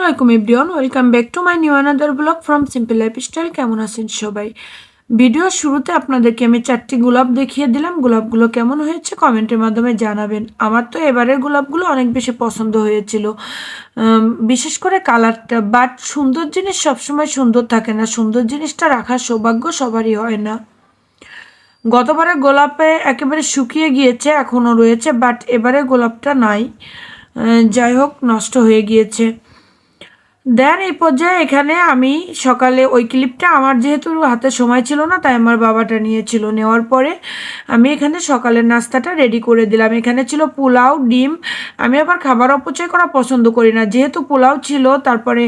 আলাইকুম everyone, welcome back to my new another blog from simple lifestyle. কেমন আছেন সবাই? ভিডিওর শুরুতে আপনাদেরকে আমি চারটি গোলাপ দেখিয়ে দিলাম। গোলাপগুলো কেমন হয়েছে কমেন্টের মাধ্যমে জানাবেন। আমার তো এবারের গোলাপগুলো অনেক বেশি পছন্দ হয়েছিল। বিশেষ করে কালারটা, বাট সুন্দর জিনিস সবসময় সুন্দর থাকে না। সুন্দর জিনিসটা রাখার সৌভাগ্য সবারই হয় না। গতবারে গোলাপে একেবারে শুকিয়ে গিয়েছে, এখনও রয়েছে, বাট এবারে গোলাপটা নাই। যাই হোক, নষ্ট হয়ে গিয়েছে। দেন এই পর্যায়ে এখানে আমি সকালে ওই ক্লিপটা আমার যেহেতু হাতে সময় ছিল না, তাই আমার বাবাটা নিয়েছিল। নেওয়ার পরে আমি এখানে সকালের নাস্তাটা রেডি করে দিলাম। এখানে ছিল পোলাও, ডিম। আমি আবার খাবার অপচয় করা পছন্দ করি না। যেহেতু পোলাও ছিল, তারপরে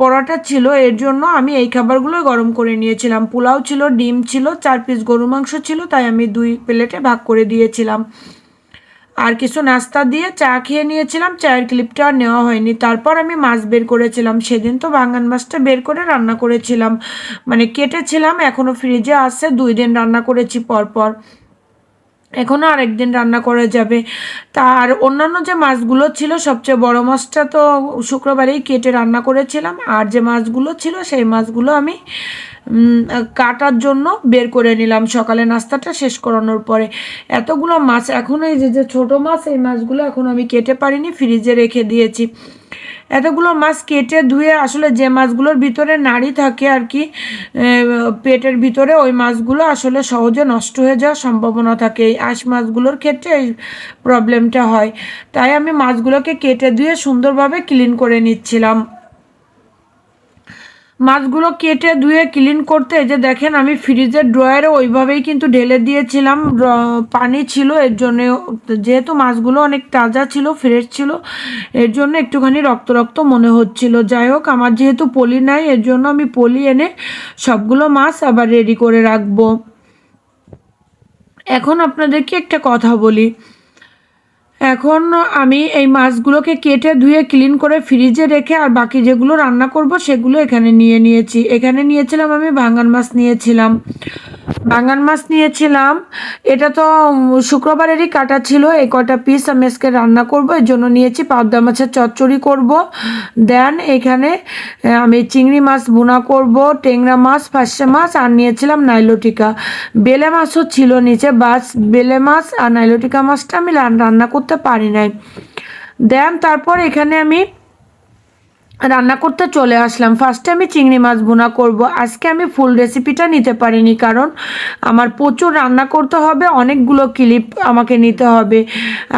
পরোটা ছিল, এর জন্য আমি এই খাবারগুলো গরম করে নিয়েছিলাম। পোলাও ছিল, ডিম ছিল, চার পিস গরু মাংস ছিল, তাই আমি দুই প্লেটে ভাগ করে দিয়েছিলাম। আর কিছু নাস্তা দিয়ে চা খেয়ে নিয়েছিলাম, চায়ের ক্লিপটা আর নেওয়া হয়নি। তারপর আমি মাছ বের করেছিলাম। সেদিন তো বাঙান মাছটা বের করে রান্না করেছিলাম। মানে কেটেছিলাম এখনও ফ্রিজে আছে, দুই দিন রান্না করেছি পরপর। এখনও আরেকদিন রান্না করা যাবে। তার অন্যান্য যে মাছগুলো ছিল, সবচেয়ে বড় মাছটা তো শুক্রবারেই কেটে রান্না করেছিলাম। আর যে মাছগুলো ছিল, সেই মাছগুলো আমি কাটার জন্য বের করে নিলাম সকালে নাস্তাটা শেষ করানোর পরে। এতগুলো মাছ এখনও এই যে যে ছোটো মাছ, এই মাছগুলো এখন আমি কেটে পারিনি, ফ্রিজে রেখে দিয়েছি। এতগুলো মাছ কেটে ধুয়ে আসলে যে মাছগুলোর ভিতরে নাড়ি থাকে আর কি পেটের ভিতরে ওই মাছগুলো আসলে সহজে নষ্ট হয়ে যাওয়ার সম্ভাবনা থাকে। এই আঁশ মাছগুলোর ক্ষেত্রে এই প্রবলেমটা হয়। তাই আমি মাছগুলোকে কেটে ধুয়ে সুন্দরভাবে ক্লিন করে নিচ্ছিলাম। মাছগুলো কেটে ধুয়ে ক্লিন করতে যে দেখেন আমি ফ্রিজের ড্রয়ারে ওইভাবেই কিন্তু ঢেলে দিয়েছিলাম। পানি ছিল, এর জন্য যেহেতু মাছগুলো অনেক তাজা ছিল ফ্রেশ ছিল, এর জন্য একটুখানি রক্ত রক্ত মনে হচ্ছিল। যাই হোক, আমার যেহেতু পলি নাই, এর জন্য আমি পলি এনে সবগুলো মাছ আবার রেডি করে রাখব। এখন আপনাদেরকে একটা কথা বলি। এখন আমি এই মাছগুলোকে কেটে ধুয়ে ক্লিন করে ফ্রিজে রেখে আর বাকি যেগুলো রান্না করব সেগুলো এখানে নিয়ে নিয়েছি। এখানে নিয়েছিলাম আমি ভাঙান মাছ নিয়েছিলাম। ভাঙান মাছ নিয়েছিলাম। এটা তো শুক্রবারেরই কাটা ছিল। এই কটা পিস আমি আজকে রান্না করব, এর জন্য নিয়েছি পাবদা মাছের চচ্চড়ি করব। দেন এখানে আমি চিংড়ি মাছ বোনা করব টেংরা মাছ ফাঁসে মাছ, আর নিয়েছিলাম নাইলোটিকা। বেলে মাছও ছিল নিচে, বাস, বেলে মাছ আর নাইলোটিকা মাছটা আমি রান্না করতে পারি নাই। দেন তারপর এখানে আমি রান্না করতে চলে আসলাম। ফার্স্টে আমি চিংড়ি মাছ বোনা করব। আজকে আমি ফুল রেসিপিটা নিতে পারিনি কারণ আমার প্রচুর রান্না করতে হবে, অনেকগুলো ক্লিপ আমাকে নিতে হবে।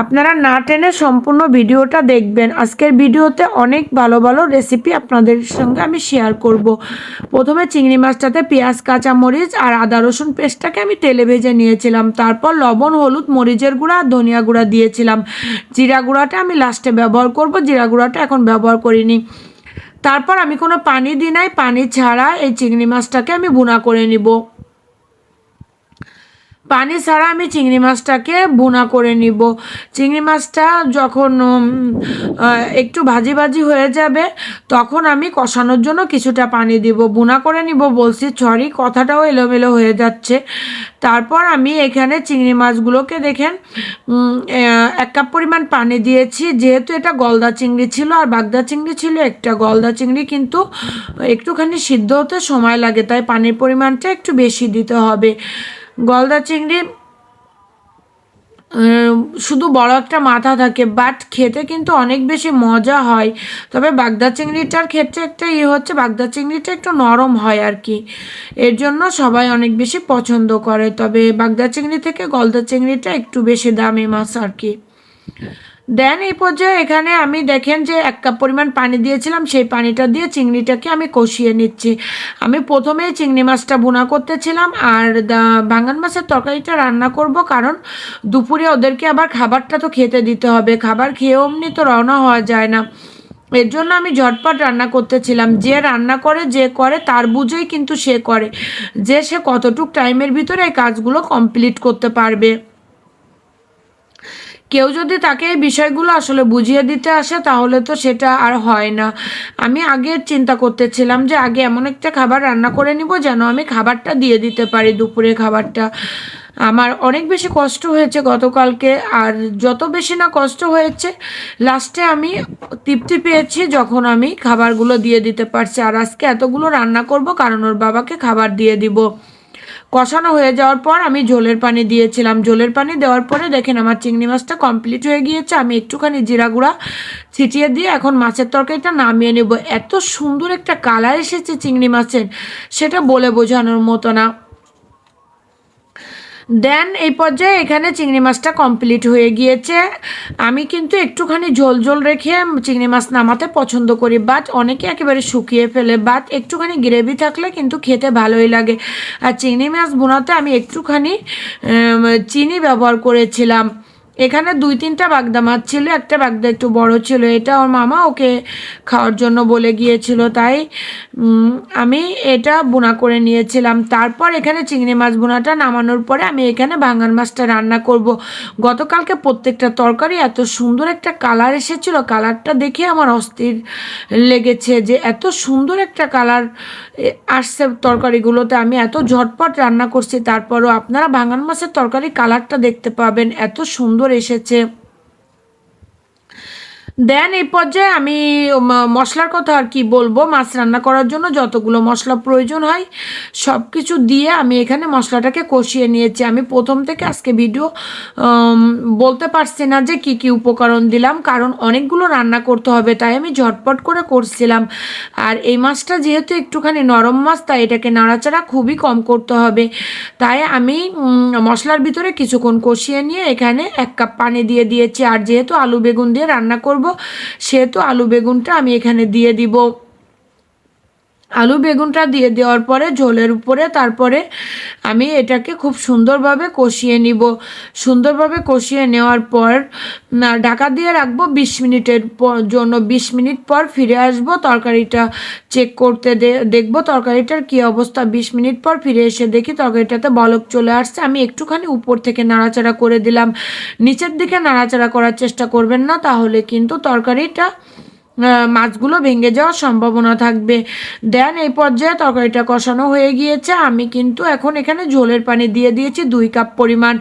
আপনারা না টেনে সম্পূর্ণ ভিডিওটা দেখবেন। আজকের ভিডিওতে অনেক ভালো ভালো রেসিপি আপনাদের সঙ্গে আমি শেয়ার করব। প্রথমে চিংড়ি মাছটাতে পেঁয়াজ, কাঁচামরিচ আর আদা, রসুন পেস্টটাকে আমি তেলে ভেজে নিয়েছিলাম। তারপর লবণ, হলুদ, মরিচের গুঁড়া আর ধনিয়া গুঁড়া দিয়েছিলাম। জিরা গুঁড়াটা আমি লাস্টে ব্যবহার করব। জিরা গুঁড়াটা এখন ব্যবহার করিনি। তারপর আমি কোনো পানি দিই নাই, পানি ছাড়া এই চিংড়ি মাছটাকে আমি বুনা করে নিব। পানি ছাড়া আমি চিংড়ি মাছটাকে ভুনা করে নিব। চিংড়ি মাছটা যখন একটু ভাজি ভাজি হয়ে যাবে, তখন আমি কষানোর জন্য কিছুটা পানি দিব। ভুনা করে নিব বলছি, সরি, কথাটাও এলোমেলো হয়ে যাচ্ছে। তারপর আমি এখানে চিংড়ি মাছগুলোকে দেখেন এক কাপ পরিমাণ পানি দিয়েছি। যেহেতু এটা গলদা চিংড়ি ছিল আর বাগদা চিংড়ি ছিল, একটা গলদা চিংড়ি কিন্তু একটুখানি সিদ্ধ হতে সময় লাগে, তাই পানির পরিমাণটা একটু বেশি দিতে হবে। গলদা চিংড়ি শুধু বড় একটা মাথা থাকে বাট খেতে কিন্তু অনেক বেশি মজা হয়। তবে বাগদা চিংড়িটার ক্ষেত্রে একটা ইয়ে হচ্ছে, বাগদা চিংড়িটা একটু নরম হয় আর কি। এর জন্য সবাই অনেক বেশি পছন্দ করে, তবে বাগদা চিংড়ি থেকে গলদা চিংড়িটা একটু বেশি দামি মাছ আর কি। দেন এই পর্যায়ে এখানে আমি দেখেন যে এক কাপ পরিমাণ পানি দিয়েছিলাম, সেই পানিটা দিয়ে চিংড়িটাকে আমি কষিয়ে নিচ্ছি। আমি প্রথমেই চিংড়ি মাছটা বোনা করতেছিলাম আর বাঙ্গান মাছের তরকারিটা রান্না করব কারণ দুপুরে ওদেরকে আবার খাবারটা তো খেতে দিতে হবে। খাবার খেয়ে অমনি তো রওনা হওয়া যায় না। এর জন্য আমি ঝটপট রান্না করতেছিলাম। যে রান্না করে, যে করে, তার বুঝেই কিন্তু সে করে। যে সে কতটুক টাইমের ভিতরে এই কাজগুলো কমপ্লিট করতে পারবে। কেউ যদি তাকে এই বিষয়গুলো আসলে বুঝিয়ে দিতে আসে, তাহলে তো সেটা আর হয় না। আমি আগে চিন্তা করতেছিলাম যে আগে এমন একটা খাবার রান্না করে নিব যেন আমি খাবারটা দিয়ে দিতে পারি, দুপুরে খাবারটা। আমার অনেক বেশি কষ্ট হয়েছে গতকালকে, আর যত বেশি না কষ্ট হয়েছে লাস্টে আমি তৃপ্তি পেয়েছি যখন আমি খাবারগুলো দিয়ে দিতে পারছি। আর আজকে এতগুলো রান্না করব, কারণ ওর বাবাকে খাবার দিয়ে দিব। কষানো হয়ে যাওয়ার পর আমি ঝোলের পানি দিয়েছিলাম। ঝোলের পানি দেওয়ার পরে দেখেন আমার চিংড়ি মাছটা কমপ্লিট হয়ে গিয়েছে। আমি একটুখানি জিরা গুঁড়া ছিটিয়ে দিয়ে এখন মাছের তরকারিটা নামিয়ে নেব। এত সুন্দর একটা কালার এসেছে চিংড়ি মাছের, সেটা বলে বোঝানোর মতো না। দেন এই পর্যায়ে এখানে চিংড়ি মাছটা কমপ্লিট হয়ে গিয়েছে। আমি কিন্তু একটুখানি ঝোল ঝোল রেখে চিংড়ি মাছ নামাতে পছন্দ করি বাট অনেকে একেবারে শুকিয়ে ফেলে বাট একটুখানি গ্রেভি থাকলে কিন্তু খেতে ভালোই লাগে। আর চিংড়ি মাছ বোনাতে আমি একটুখানি চিনি ব্যবহার করেছিলাম। এখানে দুই, তিনটা বাগদা মাছ ছিল, একটা বাগদা একটু বড় ছিল। এটা ওর মামা ওকে খাওয়ার জন্য বলে গিয়েছিল, তাই আমি এটা বোনা করে নিয়েছিলাম। তারপর এখানে চিংড়ি মাছ বোনাটা নামানোর পরে আমি এখানে ভাঙান মাছটা রান্না করব। গতকালকে প্রত্যেকটা তরকারি এত সুন্দর একটা কালার এসেছিল। কালারটা দেখে আমার অস্থির লেগেছে যে এত সুন্দর একটা কালার আসছে তরকারিগুলোতে। আমি এত ঝটপট রান্না করছি, তারপরও আপনারা ভাঙান মাছের তরকারি কালারটা দেখতে পাবেন। এত সুন্দর এসেছে। দেন এই পর্যায়ে আমি মশলার কথা আর কি বলব। মাছ রান্না করার জন্য যতগুলো মশলা প্রয়োজন হয় সব কিছু দিয়ে আমি এখানে মশলাটাকে কষিয়ে নিয়েছি। আমি প্রথম থেকে আজকে ভিডিও বলতে পারছি না যে কি কি উপকরণ দিলাম, কারণ অনেকগুলো রান্না করতে হবে, তাই আমি ঝটপট করে করছিলাম। আর এই মাছটা যেহেতু একটুখানি নরম মাছ, তাই এটাকে নাড়াচাড়া খুবই কম করতে হবে। তাই আমি মশলার ভিতরে কিছুক্ষণ কষিয়ে নিয়ে এখানে এক কাপ পানি দিয়ে দিয়েছি। আর যেহেতু আলু বেগুন দিয়ে রান্না করব। সেহেতু আলু বেগুনটা আমি এখানে দিয়ে দিব। আলু বেগুনটা দিয়ে দেওয়ার পরে ঝোলের উপরে তারপরে আমি এটাকে খুব সুন্দরভাবে কষিয়ে নিব। সুন্দরভাবে কষিয়ে নেওয়ার পর ঢাকা দিয়ে রাখব বিশ মিনিটের জন্য বিশ মিনিট পর ফিরে আসব, তরকারিটা চেক করতে দেখব তরকারিটার কি অবস্থা। বিশ মিনিট পর ফিরে এসে দেখি তরকারিটাতে বলক চলে আসছে। আমি একটুখানি উপর থেকে নাড়াচাড়া করে দিলাম। নিচের দিকে নাড়াচাড়া করার চেষ্টা করবেন না, তাহলে কিন্তু তরকারিটা মাছগুলো ভেঙে যাওয়ার সম্ভাবনা থাকবে। দেন এই পর্যায়ে তরকারিটা কষানো হয়ে গিয়েছে। আমি কিন্তু এখন এখানে ঝোলের পানি দিয়ে দিয়েছি, দুই কাপ পরিমাণ।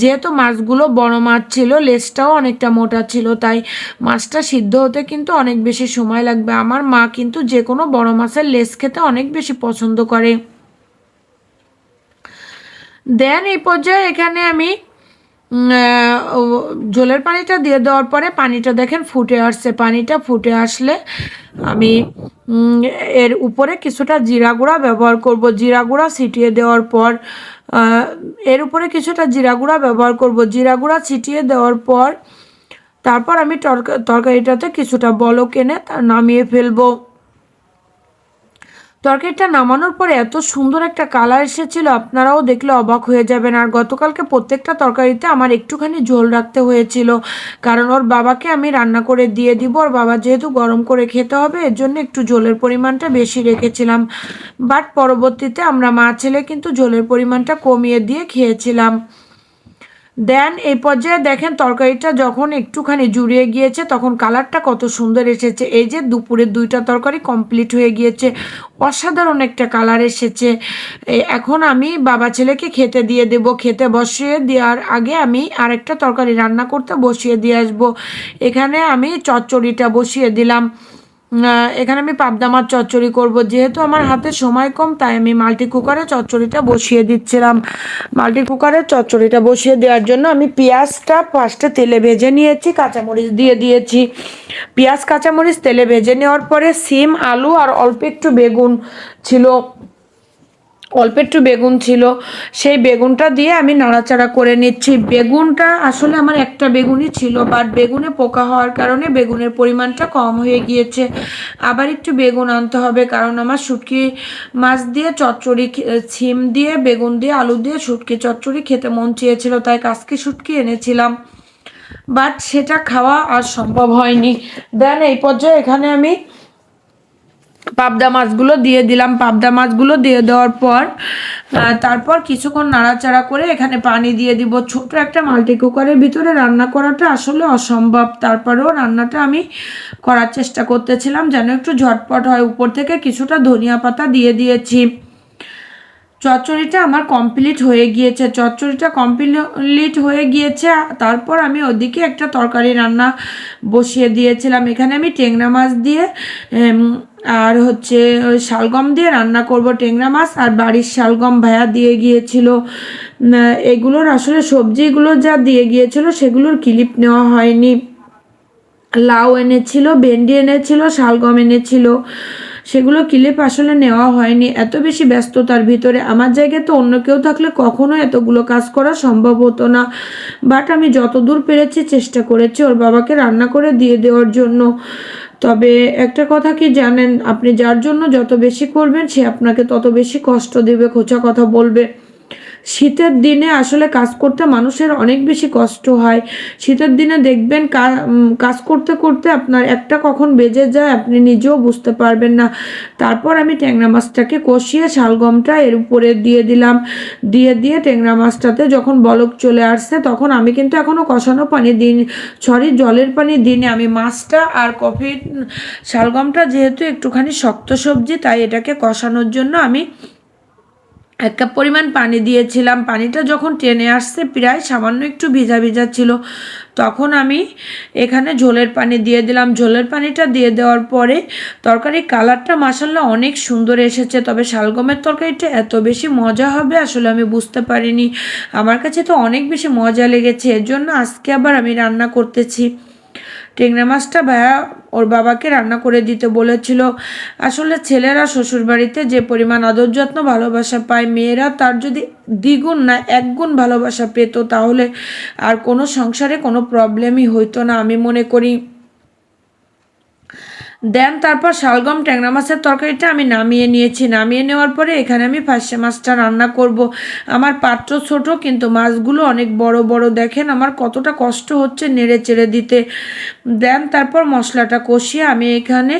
যেহেতু মাছগুলো বড় মাছ ছিল, লেজটাও অনেকটা মোটা ছিল, তাই মাছটা সিদ্ধ হতে কিন্তু অনেক বেশি সময় লাগবে। আমার মা কিন্তু যে কোনো বড় মাছের লেজ খেতে অনেক বেশি পছন্দ করে। দেন এই পর্যায়ে এখানে আমি জলের পানিটা দিয়ে দেওয়ার পরে পানিটা দেখেন ফুটে আসছে। পানিটা ফুটে আসলে আমি এর উপরে কিছুটা জিরা গুঁড়া ব্যবহার করব। জিরা গুঁড়া ছিটিয়ে দেওয়ার পর এর উপরে কিছুটা জিরা গুঁড়া ব্যবহার করব। জিরা গুঁড়া ছিটিয়ে দেওয়ার পর, তারপর আমি তরকারিটাতে কিছুটা বলক এনে নামিয়ে ফেলব। তরকারিটা নামানোর পরে এত সুন্দর একটা কালার এসেছিল, আপনারাও দেখলে অবাক হয়ে যাবেন। আর গতকালকে প্রত্যেকটা তরকারিতে আমার একটুখানি ঝোল রাখতে হয়েছিল। কারণ ওর বাবাকে আমি রান্না করে দিয়ে দিব, ওর বাবা যেহেতু গরম করে খেতে হবে এর জন্য একটু ঝোলের পরিমাণটা বেশি রেখেছিলাম। বাট পরবর্তীতে আমরা মা ছেলে কিন্তু ঝোলের পরিমাণটা কমিয়ে দিয়ে খেয়েছিলাম। দেন এই পর্যায়ে দেখেন তরকারিটা যখন একটুখানি জুড়িয়ে গিয়েছে, তখন কালারটা কত সুন্দর এসেছে। এই যে দুপুরের দুইটা তরকারি কমপ্লিট হয়ে গিয়েছে, অসাধারণ একটা কালার এসেছে। এখন আমি বাবা ছেলেকে খেতে দিয়ে দেব। খেতে বসিয়ে দেওয়ার আগে আমি আরেকটা তরকারি রান্না করতে বসিয়ে দিয়ে আসব। এখানে আমি চচ্চড়িটা বসিয়ে দিলাম। এখানে আমি পাবদা মাছ চচ্চড়ি করব। যেহেতু আমার হাতে সময় কম, তাই আমি মাল্টি কুকারে চচ্চড়িটা বসিয়ে দিচ্ছিলাম। মাল্টি কুকারে চচ্চড়িটা বসিয়ে দেওয়ার জন্য আমি পেঁয়াজটা ফার্স্টে তেলে ভেজে নিয়েছি, কাঁচামরিচ দিয়ে দিয়েছি। পেঁয়াজ, কাঁচামরিচ তেলে ভেজে নেওয়ার পরে সিম আলু আর অল্প একটু বেগুন ছিল। অল্প একটু বেগুন ছিল, সেই বেগুনটা দিয়ে আমি নাড়াচাড়া করে নিচ্ছি। বেগুনটা আসলে আমার একটা বেগুনই ছিল বাট বেগুনে পোকা হওয়ার কারণে বেগুনের পরিমাণটা কম হয়ে গিয়েছে। আবার একটু বেগুন আনতে হবে, কারণ আমার শুটকি মাছ দিয়ে চচ্চড়ি ছিম দিয়ে, বেগুন দিয়ে, আলু দিয়ে শুটকি চচ্চড়ি খেতে মন চেয়েছিল, তাই কাজকে শুটকি এনেছিলাম। বাট সেটা খাওয়া আর সম্ভব হয়নি। দেন এই পর্যায়ে এখানে আমি পাবদা মাছগুলো দিয়ে দিলাম। পাবদা মাছগুলো দিয়ে দেওয়ার পর তারপর কিছুক্ষণ নাড়াচাড়া করে এখানে পানি দিয়ে দিব। ছোট একটা মাল্টি কুকারের ভিতরে রান্না করাটা আসলে অসম্ভব। তারপরেও রান্নাটা আমি করার চেষ্টা করতেছিলাম, যেন একটু ঝটপট হয়। উপর থেকে কিছুটা ধনিয়া পাতা দিয়ে দিয়েছি। চচ্চড়িটা আমার কমপ্লিট হয়ে গিয়েছে। চচ্চড়িটা কমপ্লিট হয়ে গিয়েছে, তারপর আমি ওদিকে একটা তরকারি রান্না বসিয়ে দিয়েছিলাম। এখানে আমি টেংরা মাছ দিয়ে আর হচ্ছে শালগম দিয়ে রান্না করব। টেংরা মাছ আর বাড়ির শালগম ভায়া দিয়ে গিয়েছিল। এগুলোর আসলে সবজিগুলো যা দিয়ে গিয়েছিল সেগুলোর ক্লিপ নেওয়া হয়নি। লাউ এনেছিল, ভেন্ডি এনেছিল, শালগম এনেছিল। সেগুলো ক্লিপ আসলে নেওয়া হয়নি। এত বেশি ব্যস্ততার ভিতরে আমার জায়গায় তো অন্য কেউ থাকলে কখনো এতগুলো কাজ করা সম্ভব হতো না। বাট আমি যতদূর পেরেছি চেষ্টা করেছি ওর বাবাকে রান্না করে দিয়ে দেওয়ার জন্য। তবে একটা কথা কি জানেন? আপনি যার জন্য যত বেশি করবেন সে আপনাকে তত বেশি কষ্ট দেবে, খোঁচা কথা বলবে। শীতের দিনে আসলে কাজ করতে মানুষের অনেক বেশি কষ্ট হয়। শীতের দিনে দেখবেন কাজ করতে করতে আপনার একটা কখন বেজে যায়, আপনি নিজেও বুঝতে পারবেন না। তারপর আমি ট্যাংরা মাছটাকে কষিয়ে শালগমটা এর উপরে দিয়ে দিলাম। দিয়ে দিয়ে ট্যাংরা মাছটাতে যখন বলক চলে আসছে, তখন আমি কিন্তু এখনও কষানো পানি দিন সরি, জলের পানি দিনে আমি। মাছটা আর কফি শালগমটা যেহেতু একটুখানি শক্ত সবজি, তাই এটাকে কষানোর জন্য আমি এক কাপ পরিমাণ পানি দিয়েছিলাম। পানিটা যখন টেনে আসছে, প্রায় সামান্য একটু ভিজা ভিজা ছিল। তখন আমি এখানে ঝোলের পানি দিয়ে দিলাম। ঝোলের পানিটা দিয়ে দেওয়ার পরে তরকারির কালারটা মাসাল্লাহ অনেক সুন্দর এসেছে। তবে শালগমের তরকারিটা এত বেশি মজা হবে আসলে আমি বুঝতে পারিনি। আমার কাছে তো অনেক বেশি মজা লেগেছে। এর জন্য আজকে আবার আমি রান্না করতেছি। টেংরা মাছটা ভায়া ওর বাবাকে রান্না করে দিতে বলেছিল। আসলে ছেলেরা শ্বশুরবাড়িতে যে পরিমাণ আদর যত্ন, ভালোবাসা পায় মেয়েরা, তার যদি দ্বিগুণ না একগুণ ভালোবাসা পেত, তাহলে আর কোনো সংসারে কোনো প্রবলেমই হইতো না আমি মনে করি। দেন তারপর শালগম ট্যাংরা মাছের তরকারিটা আমি নামিয়ে নিয়েছি। নামিয়ে নেওয়ার পরে এখানে আমি ফার্সে মাছটা রান্না করব। আমার পাত্র ছোট, কিন্তু মাছগুলো অনেক বড় বড়। দেখেন আমার কতটা কষ্ট হচ্ছে নেড়ে চেড়ে দিতে। দেন তারপর মশলাটা কষিয়ে আমি এখানে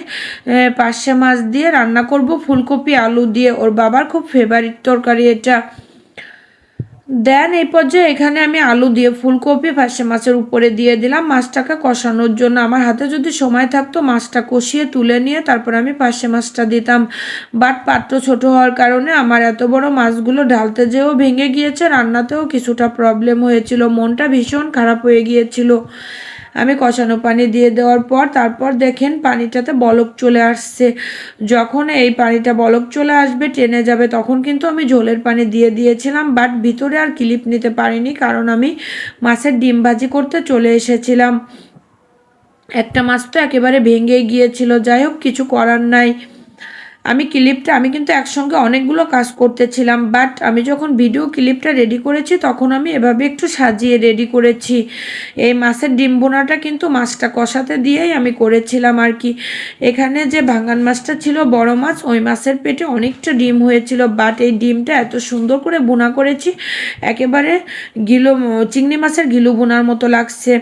পার্শে মাছ দিয়ে রান্না করব। ফুলকপি, আলু দিয়ে। ওর বাবার খুব ফেভারিট তরকারি এটা। দেন এই পর্যায়ে এখানে আমি আলু দিয়ে ফুলকপি ফার্সে মাছের উপরে দিয়ে দিলাম। মাছটাকে কষানোর জন্য আমার হাতে যদি সময় থাকতো, মাছটা কষিয়ে তুলে নিয়ে তারপর আমি পার্শে মাছটা দিতাম। বাট পাত্র ছোট হওয়ার কারণে আমার এত বড় মাছগুলো ঢালতে যেও ভেঙে গিয়েছে, রান্নাতেও কিছুটা প্রবলেম হয়েছিল। মনটা ভীষণ খারাপ হয়ে গিয়েছিল। আমি কষানো পানি দিয়ে দেওয়ার পর তারপর দেখেন পানিটাতে বলক চলে আসছে। যখন এই পানিটা বলক চলে আসবে, টেনে যাবে, তখন কিন্তু আমি ঝোলের পানি দিয়ে দিয়েছিলাম বাট ভিতরে আর ক্লিপ নিতে পারিনি কারণ আমি মাছের ডিম ভাজি করতে চলে এসেছিলাম। একটা মাছ তো একেবারে ভেঙে গিয়েছিল। যাই হোক, কিছু করার নাই। আমি ক্লিপটা, আমি কিন্তু একসঙ্গে অনেকগুলো কাজ করতেছিলাম বাট আমি যখন ভিডিও ক্লিপটা রেডি করেছি, তখন আমি এভাবে একটু সাজিয়ে রেডি করেছি। এই মাছের ডিম বোনাটা কিন্তু মাছটা কষাতে দিয়েই আমি করেছিলাম আর কি। এখানে যে ভাঙান মাছটা ছিল বড় মাছ, ওই মাছের পেটে অনেকটা ডিম হয়েছিল বাট এই ডিমটা এত সুন্দর করে বোনা করেছি, একেবারে গিলো, চিংড়ি মাছের গিলু বোনার মতো লাগছে।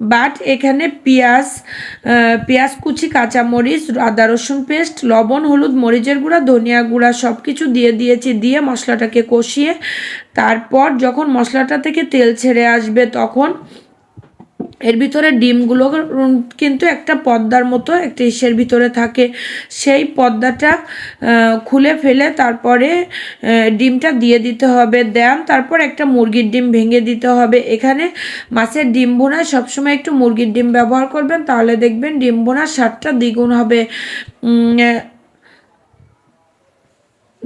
বাট এখানে পেঁয়াজ পেঁয়াজ, কুচি, কাঁচামরিচ, আদা, রসুন পেস্ট, লবণ, হলুদ, মরিচের গুঁড়া, ধনিয়া গুঁড়া সব কিছু দিয়ে দিয়েছি, দিয়ে মশলাটাকে কষিয়ে তারপর যখন মশলাটা থেকে তেল ছেড়ে আসবে তখন এর ভিতরে ডিমগুলো কিন্তু একটা পদ্মার মতো, একটা ইসের ভিতরে থাকে। সেই পদ্মাটা খুলে ফেলে তারপরে ডিমটা দিয়ে দিতে হবে। দেন তারপর একটা মুরগির ডিম ভেঙে দিতে হবে। এখানে মাছের ডিম বোনায় সবসময় একটু মুরগির ডিম ব্যবহার করবেন, তাহলে দেখবেন ডিম বোনার স্বাদটা দ্বিগুণ হবে।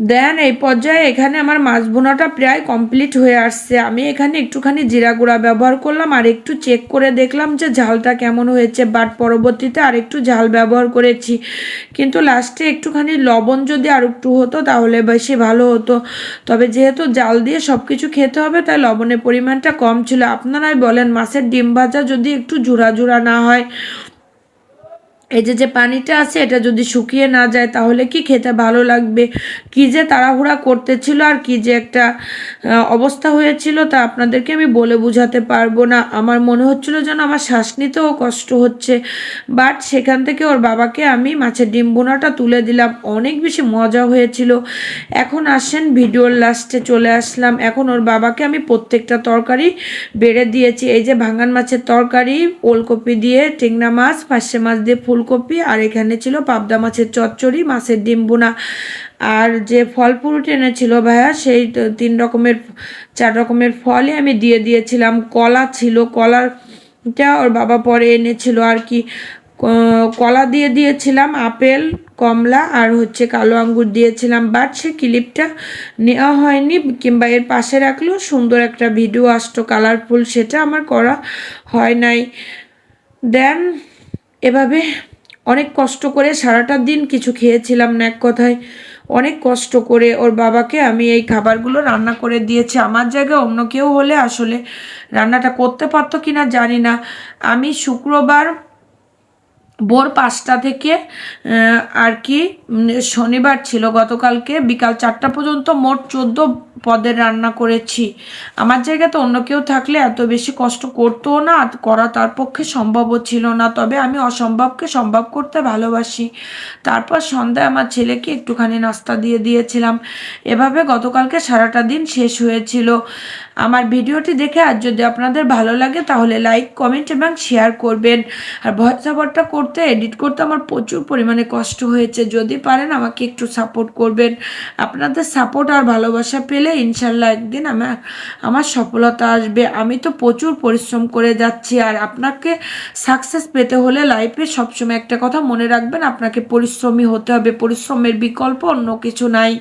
দেন এই পর্যায়ে এখানে আমার মাছ বোনাটা প্রায় কমপ্লিট হয়ে আসছে। আমি এখানে একটুখানি জিরা গুঁড়া ব্যবহার করলাম আর একটু চেক করে দেখলাম যে ঝালটা কেমন হয়েছে বাট পরবর্তীতে আর একটু ঝাল ব্যবহার করেছি। কিন্তু লাস্টে একটুখানি লবণ যদি আর একটু হতো তাহলে বেশি ভালো হতো। তবে যেহেতু জাল দিয়ে সব কিছু খেতে হবে, তাই লবণের পরিমাণটা কম ছিল। আপনারাই বলেন, মাছের ডিম ভাজা যদি একটু ঝুরা ঝুরা না হয় এই যে যে পানিটা আছে, এটা যদি শুকিয়ে না যায়, তাহলে কি খেতে ভালো লাগবে? কি যে তাড়াহুড়া করতেছিল আর কি যে একটা অবস্থা হয়েছিল, তা আপনাদেরকে আমি বলে বোঝাতে পারব না। আমার মনে হচ্ছিল যেন আমার শ্বাস নিতেও কষ্ট হচ্ছে বাট সেখান থেকে ওর বাবাকে আমি মাছের ডিম বোনাটা তুলে দিলাম। অনেক বেশি মজা হয়েছিল। এখন আসেন, ভিডিওর লাস্টে চলে আসলাম। এখন ওর বাবাকে আমি প্রত্যেকটা তরকারি বেড়ে দিয়েছি। এই যে ভাঙান মাছের তরকারি, ওলকপি দিয়ে, টেংনা মাছ, পার্শে মাছ দিয়ে ফুলকপি আর এখানে ছিল পাবদা মাছের চচ্চড়ি, মাছের ডিম বোনা আর যে ফল ফ্রুট এনেছিল ভাইয়া, সেই তিন রকমের চার রকমের ফলই আমি দিয়ে দিয়েছিলাম। কলা ছিল, কলাটা ওর বাবা পরে এনেছিল আর কি। কলা দিয়ে দিয়েছিলাম আপেল, কমলা আর হচ্ছে কালো আঙ্গুর দিয়েছিলাম, বাট সে ক্লিপটা নেওয়া হয়নি, কিংবা এর পাশে রাখলেও সুন্দর একটা ভিডিও আসতো, কালারফুল, সেটা আমার করা হয় নাই। দেন এভাবে অনেক কষ্ট করে সারাটা দিন কিছু খেয়েছিলাম না এক কথায়। অনেক কষ্ট করে ওর বাবাকে আমি এই খাবারগুলো রান্না করে দিয়েছি। আমার জায়গায় অন্য কেউ হলে আসলে রান্নাটা করতে পারতো কি না জানি না। আমি শুক্রবার ভোর পাঁচটা থেকে আর কি শনিবার ছিল গতকালকে। বিকাল চারটা পর্যন্ত মোট চোদ্দ পদের রান্না করেছি। আমার জায়গাতে অন্য কেউ থাকলে এত বেশি কষ্ট করতেও না করা তার পক্ষে সম্ভবও ছিল না। তবে আমি অসম্ভবকে সম্ভব করতে ভালোবাসি। তারপর সন্ধ্যায় আমার ছেলেকে একটুখানি নাস্তা দিয়ে দিয়েছিলাম। এভাবে গতকালকে সারাটা দিন শেষ হয়েছিল। আমার ভিডিওটি দেখে আর যদি আপনাদের ভালো লাগে তাহলে লাইক, কমেন্ট এবং শেয়ার করবেন। আর ভয়েস ওভারটা করতে, এডিট করতে আমার প্রচুর পরিমাণে কষ্ট হয়েছে। যদি পারেন আমাকে একটু সাপোর্ট করবেন। আপনাদের সাপোর্ট আর ভালোবাসা পেলে ইনশাল্লাহ একদিন আমার আমার সফলতা আসবে। আমি তো প্রচুর পরিশ্রম করে যাচ্ছি আর আপনাকে সাকসেস পেতে হলে লাইফে সবসময় একটা কথা মনে রাখবেন, আপনাকে পরিশ্রমী হতে হবে। পরিশ্রমের বিকল্প অন্য কিছু নাই।